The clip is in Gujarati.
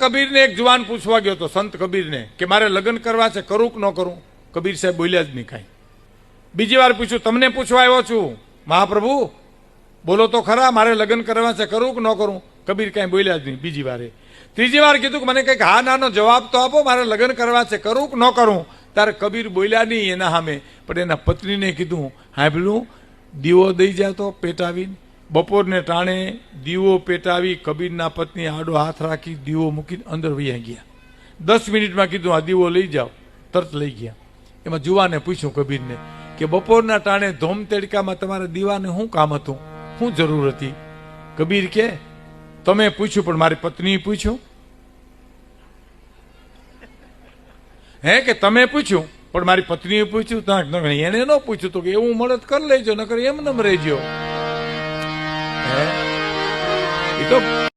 કબીરને એક જવાન પૂછવા ગયો હતો સંત કબીરને, કે મારે લગ્ન કરવા છે કરું કે ન કરું? કબીર સાહેબ બોલ્યા જ નહીં કાંઈ. બીજી વાર પૂછ્યું, તમને પૂછવા આવ્યો છું. મહાપ્રભુ, બોલો તો ખરા, મારે લગ્ન કરવા છે કરું કે ન કરું. કબીર કાંઈ બોલ્યા જ નહીં બીજી વારે. ત્રીજી વાર કીધું કે, મને કંઈક હા, નાનો જવાબ તો આપો, મારે લગ્ન કરવા છે કરું કે ન કરું. ત્યારે કબીર બોલ્યા નહીં એના સામે, પણ એના પત્નીને કીધું હા પેલું દીવો દઈ જાય તો પેટાવીને. બપોરને ટાણે દીવો પેટાવી કબીરના પત્ની આડો હાથ રાખી દીવો મૂકીને અંદર વહ્યા ગયા. દસ મિનિટમાં કીધું, આ દીવો લઈ જાઓ. તરત લઈ ગયા. એમાં જુવાને પૂછ્યું કબીરને કે, બપોરના ટાણે ધોમ તેડકામાં તમારે દીવાને શું કામ હતું? શું જરૂર હતી? કબીર કે, તમે પૂછ્યું, પણ મારી પત્નીએ પૂછ્યું. હે કે તમે પૂછ્યું? પણ મારી પત્નીએ પૂછ્યું? એને ન પૂછ્યું તો કે, એવું મળત કરી લેજો, નકર એમ નમ રહેજો એ તો